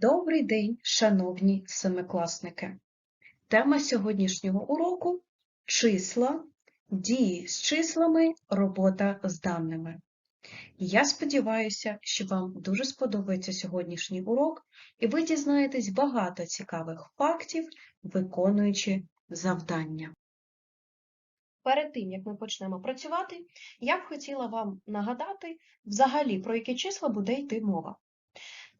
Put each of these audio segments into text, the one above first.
Добрий день, шановні семикласники! Тема сьогоднішнього уроку числа, дії з числами, робота з даними. Я сподіваюся, що вам дуже сподобається сьогоднішній урок, і ви дізнаєтесь багато цікавих фактів, виконуючи завдання. Перед тим, як ми почнемо працювати, я б хотіла вам нагадати взагалі, про які числа буде йти мова.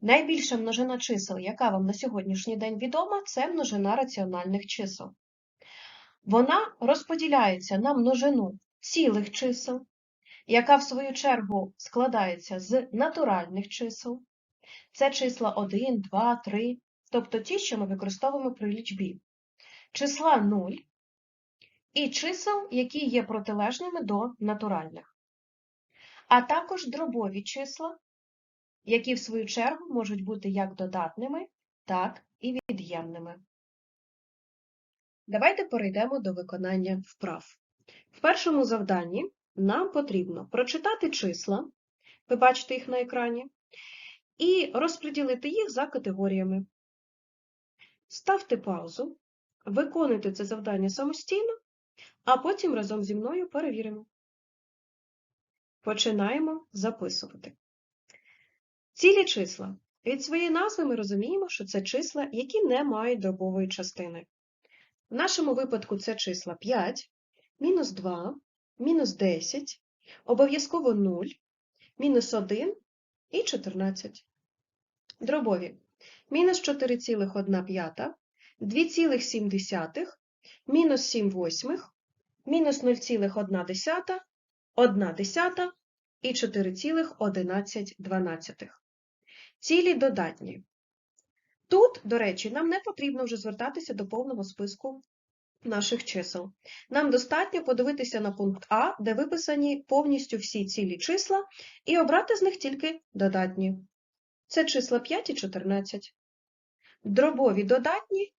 Найбільша множина чисел, яка вам на сьогоднішній день відома, це множина раціональних чисел. Вона розподіляється на множину цілих чисел, яка в свою чергу складається з натуральних чисел. Це числа 1, 2, 3, тобто ті, що ми використовуємо при лічбі, числа 0 і чисел, які є протилежними до натуральних, а також дробові числа, які в свою чергу можуть бути як додатними, так і від'ємними. Давайте перейдемо до виконання вправ. В першому завданні нам потрібно прочитати числа, ви бачите їх на екрані, і розподілити їх за категоріями. Ставте паузу, виконуйте це завдання самостійно, а потім разом зі мною перевіримо. Починаємо записувати. Цілі числа. Від своєї назви ми розуміємо, що це числа, які не мають дробової частини. В нашому випадку це числа 5, мінус 2, мінус 10, обов'язково 0, мінус 1 і 14. Дробові. Мінус 4,1 2,7, мінус 7 восьмих, мінус 0,1, 1 десята і 4,11. Цілі додатні. Тут, до речі, нам не потрібно вже звертатися до повного списку наших чисел. Нам достатньо подивитися на пункт А, де виписані повністю всі цілі числа, і обрати з них тільки додатні. Це числа 5 і 14. Дробові додатні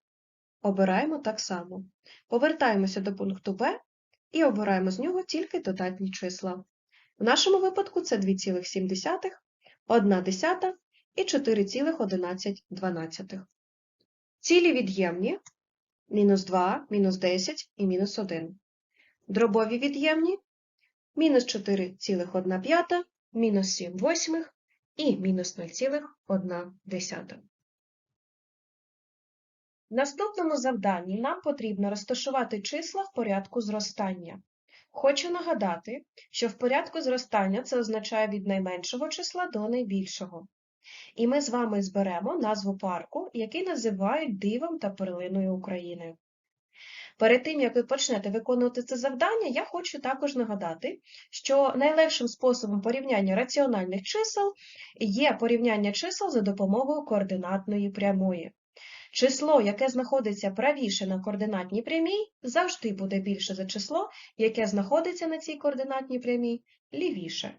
обираємо так само. Повертаємося до пункту Б і обираємо з нього тільки додатні числа. В нашому випадку це 2,7, 1 десята і 4,11. Цілі від'ємні мінус 2, мінус 10 і мінус 1. Дробові від'ємні мінус 4,1, мінус 7 восьмих і мінус 0,1. В наступному завданні нам потрібно розташувати числа в порядку зростання. Хочу нагадати, що в порядку зростання це означає від найменшого числа до найбільшого. І ми з вами зберемо назву парку, який називають дивом та перлиною України. Перед тим, як ви почнете виконувати це завдання, я хочу також нагадати, що найлегшим способом порівняння раціональних чисел є порівняння чисел за допомогою координатної прямої. Число, яке знаходиться правіше на координатній прямій, завжди буде більше за число, яке знаходиться на цій координатній прямій лівіше.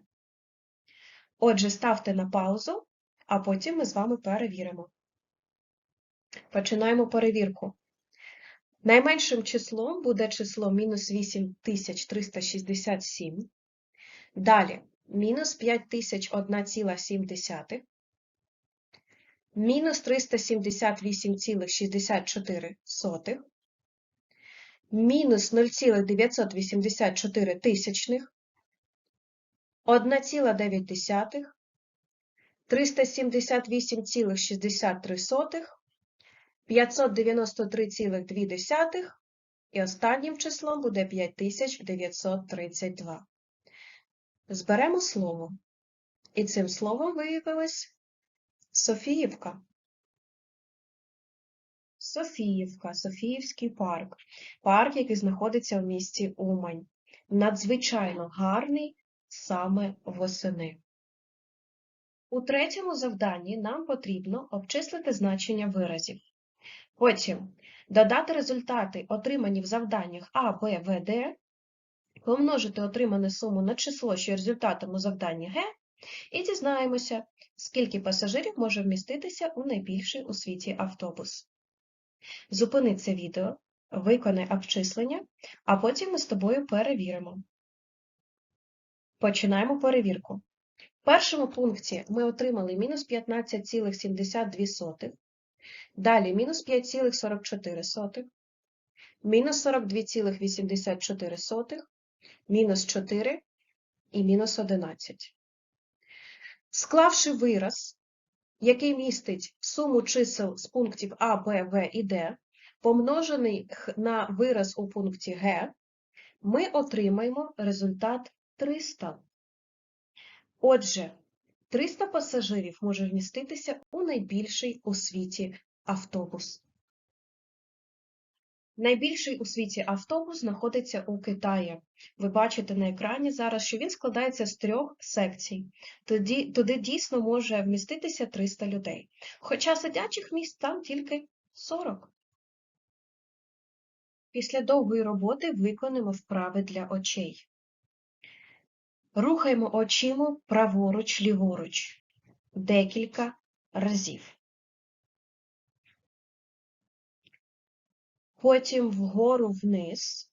Отже, ставте на паузу, а потім ми з вами перевіримо. Починаємо перевірку. Найменшим числом буде число мінус 8367. Далі мінус 5001,7. Мінус 378,64, мінус 0,984 тисячних, 1,9, 378,63, 593,2 і останнім числом буде 5932. Зберемо слово. І цим словом виявилось Софіївка. Софіївка, Софіївський парк. Парк, який знаходиться в місті Умань. Надзвичайно гарний саме восени. У третьому завданні нам потрібно обчислити значення виразів. Потім додати результати, отримані в завданнях А, Б, В, Д, помножити отриману суму на число, що є результатом у завданні Г, і дізнаємося, скільки пасажирів може вміститися у найбільший у світі автобус. Зупини це відео, виконай обчислення, а потім ми з тобою перевіримо. Починаємо перевірку. В першому пункті ми отримали мінус 15,72, далі мінус 5,44, мінус 42,84, мінус 4 і мінус 11. Склавши вираз, який містить суму чисел з пунктів А, Б, В і Д, помножений на вираз у пункті Г, ми отримаємо результат 300. Отже, 300 пасажирів може вміститися у найбільший у світі автобус. Найбільший у світі автобус знаходиться у Китаї. Ви бачите на екрані зараз, що він складається з трьох секцій. Тоді, туди дійсно може вміститися 300 людей. Хоча сидячих місць там тільки 40. Після довгої роботи виконуємо вправи для очей. Рухаємо очима праворуч, ліворуч декілька разів. Потім вгору вниз.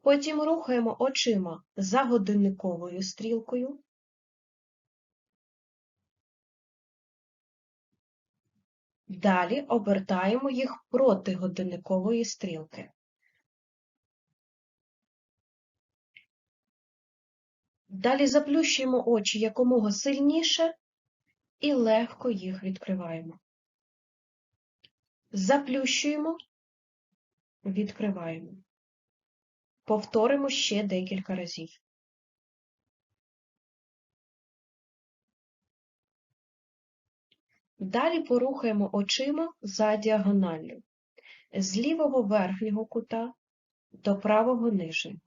Потім рухаємо очима за годинниковою стрілкою. Далі обертаємо їх проти годинникової стрілки. Далі заплющуємо очі якомога сильніше і легко їх відкриваємо. Заплющуємо, відкриваємо. Повторимо ще декілька разів. Далі порухаємо очима за діагоналлю з лівого верхнього кута до правого нижнього.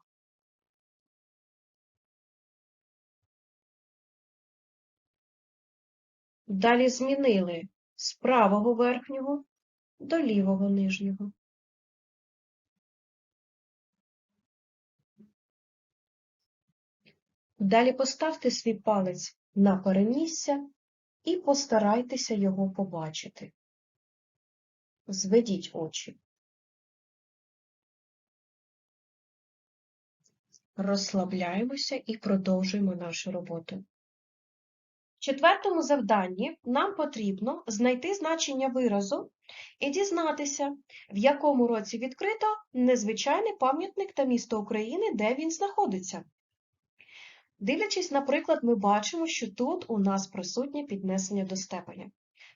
Далі змінили з правого верхнього до лівого нижнього. Далі поставте свій палець на перенісся і постарайтеся його побачити. Зведіть очі. Розслабляємося і продовжуємо нашу роботу. Четвертому завданні нам потрібно знайти значення виразу і дізнатися, в якому році відкрито незвичайний пам'ятник та місто України, де він знаходиться. Дивлячись, наприклад, ми бачимо, що тут у нас присутнє піднесення до степеня.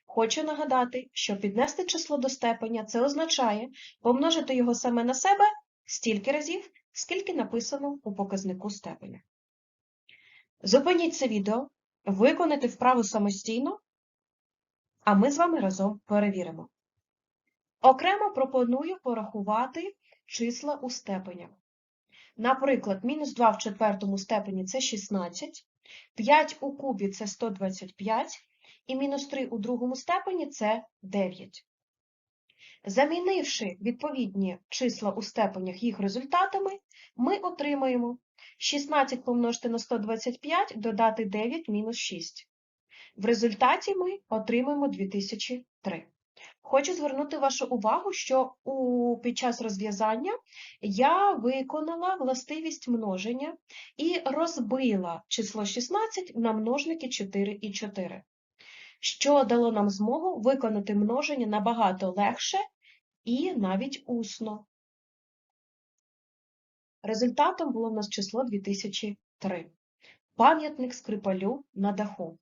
Хочу нагадати, що піднести число до степеня – це означає помножити його саме на себе стільки разів, скільки написано у показнику степеня. Зупиніть це відео, виконайте вправу самостійно, а ми з вами разом перевіримо. Окремо пропоную порахувати числа у степенях. Наприклад, мінус 2 в четвертому степені – це 16, 5 у кубі – це 125, і мінус 3 у другому степені – це 9. Замінивши відповідні числа у степенях їх результатами, ми отримаємо 16 помножити на 125, додати 9 мінус 6. В результаті ми отримаємо 2003. Хочу звернути вашу увагу, що у, під час розв'язання я виконала властивість множення і розбила число 16 на множники 4 і 4, що дало нам змогу виконати множення набагато легше і навіть усно. Результатом було в нас число 2003. Пам'ятник Скрипалю на даху.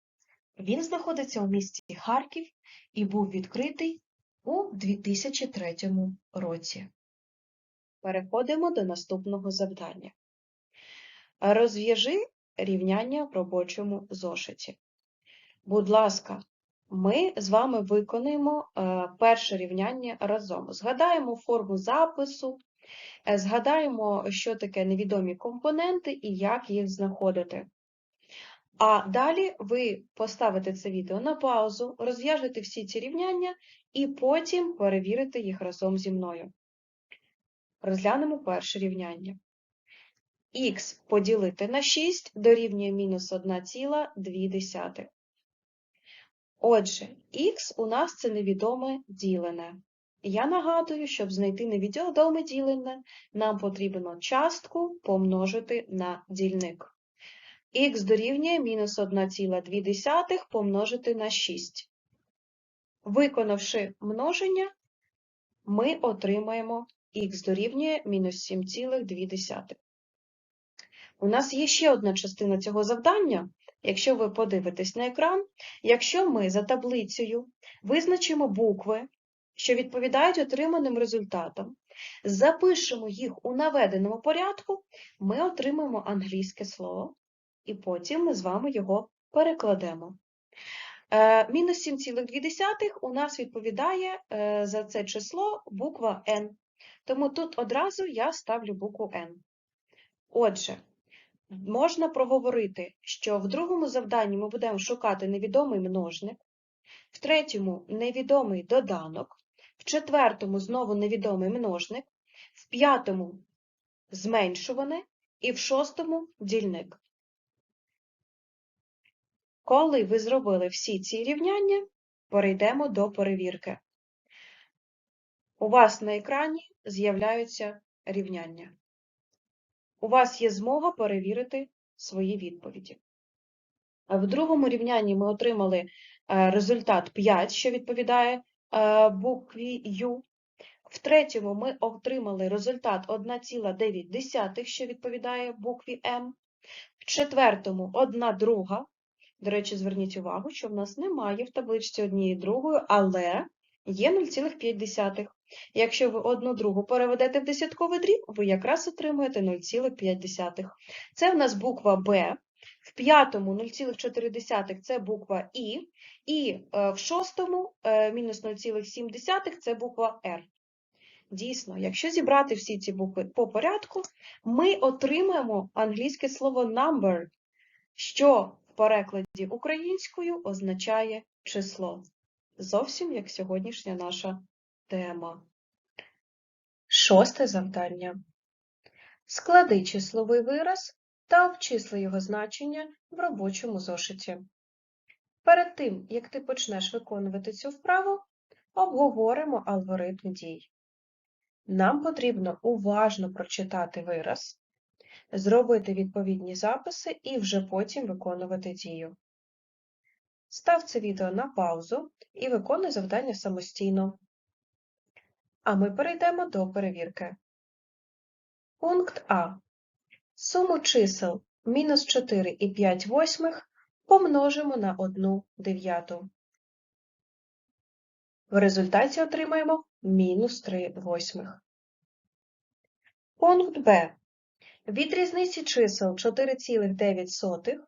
Він знаходиться у місті Харків і був відкритий у 2003 році. Переходимо до наступного завдання. Розв'яжи рівняння в робочому зошиті. Будь ласка, ми з вами виконуємо е, перше рівняння разом. Згадаємо форму запису, згадаємо, що таке невідомі компоненти і як їх знаходити. А далі ви поставите це відео на паузу, розв'яжете всі ці рівняння і потім перевірите їх разом зі мною. Розглянемо перше рівняння. Х поділити на 6 дорівнює мінус 1,2. Отже, х у нас це невідоме ділене. Я нагадую, щоб знайти невідоме ділене, нам потрібно частку помножити на дільник. Х дорівнює мінус 1,2 помножити на 6. Виконавши множення, ми отримаємо х дорівнює мінус 7,2. У нас є ще одна частина цього завдання. Якщо ви подивитесь на екран, якщо ми за таблицею визначимо букви, що відповідають отриманим результатам, запишемо їх у наведеному порядку, ми отримаємо англійське слово, і потім ми з вами його перекладемо. Е, Мінус 7,2 у нас відповідає е, за це число буква n. Тому тут одразу я ставлю букву n. Отже, можна проговорити, що в другому завданні ми будемо шукати невідомий множник, в третьому невідомий доданок, четвертому знову невідомий множник, в п'ятому зменшуване і в шостому дільник. Коли ви зробили всі ці рівняння, перейдемо до перевірки. У вас на екрані з'являються рівняння. У вас є змога перевірити свої відповіді. В другому рівнянні ми отримали е, результат 5, що відповідає букві Ю. В третьому ми отримали результат 1,9, що відповідає букві М. В четвертому 1 друга. До речі, зверніть увагу, що в нас немає в табличці однієї другої, але є 0,5. Якщо ви одну другу переведете в десятковий дріб, ви якраз отримуєте 0,5. Це в нас буква Б. В п'ятому 0,4 це буква І, і е, в шостому е, мінус 0,7 це буква Р. Дійсно, якщо зібрати всі ці букви по порядку, ми отримаємо англійське слово number, що в перекладі українською означає число. Зовсім як сьогоднішня наша тема. Шосте завдання. Склади числовий вираз та обчисли його значення в робочому зошиті. Перед тим, як ти почнеш виконувати цю вправу, обговоримо алгоритм дій. Нам потрібно уважно прочитати вираз, зробити відповідні записи і вже потім виконувати дію. Став це відео на паузу і виконуй завдання самостійно. А ми перейдемо до перевірки. Пункт А. Суму чисел мінус 4 і 5 восьмих помножимо на 1 дев'яту. В результаті отримаємо мінус 3 восьмих. Пункт Б. Від різниці чисел 4,9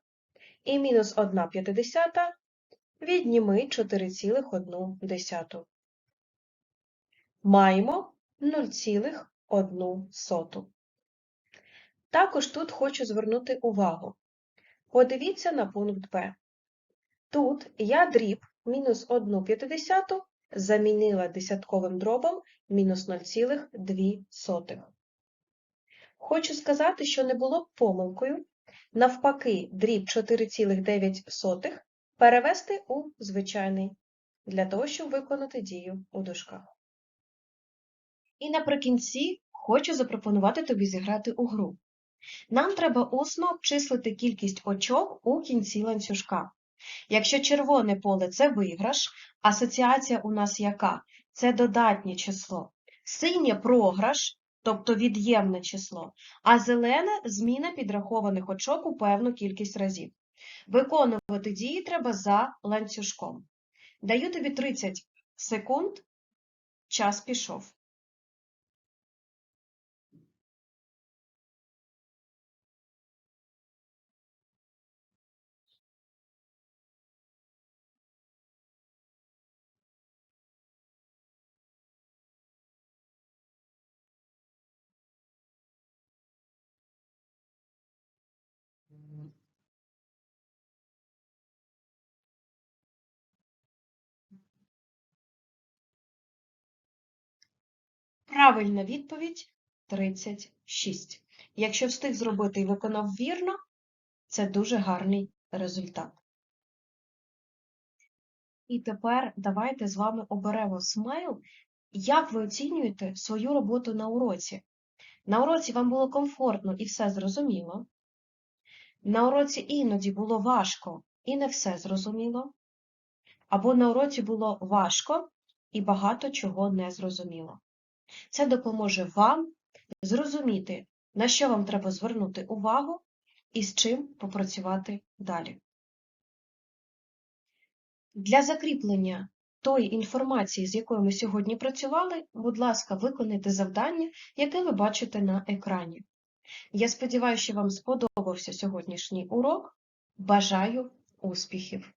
і мінус 1 п'ятидесята відніми 4,1. Маємо 0,1. Також тут хочу звернути увагу. Подивіться на пункт Б. Тут я дріб мінус 1 п'ятидесяту замінила десятковим дробом мінус 0,2. Хочу сказати, що не було помилкою, навпаки, дріб 4,9 перевести у звичайний, для того, щоб виконати дію у дужках. І наприкінці хочу запропонувати тобі зіграти у гру. Нам треба усно обчислити кількість очок у кінці ланцюжка. Якщо червоне поле це виграш, асоціація у нас яка? Це додатнє число. Синє програш, тобто від'ємне число, а зелене зміна підрахованих очок у певну кількість разів. Виконувати дії треба за ланцюжком. Даю тобі 30 секунд, час пішов. Правильна відповідь 36. Якщо встиг зробити і виконав вірно, це дуже гарний результат. І тепер давайте з вами оберемо смайл Як ви оцінюєте свою роботу на уроці? На уроці вам було комфортно і все зрозуміло. На уроці іноді було важко і не все зрозуміло. Або на уроці було важко і багато чого не зрозуміло. Це допоможе вам зрозуміти, на що вам треба звернути увагу і з чим попрацювати далі. Для закріплення тої інформації, з якою ми сьогодні працювали, будь ласка, виконайте завдання, яке ви бачите на екрані. Я сподіваюся, що вам сподобався сьогоднішній урок. Бажаю успіхів!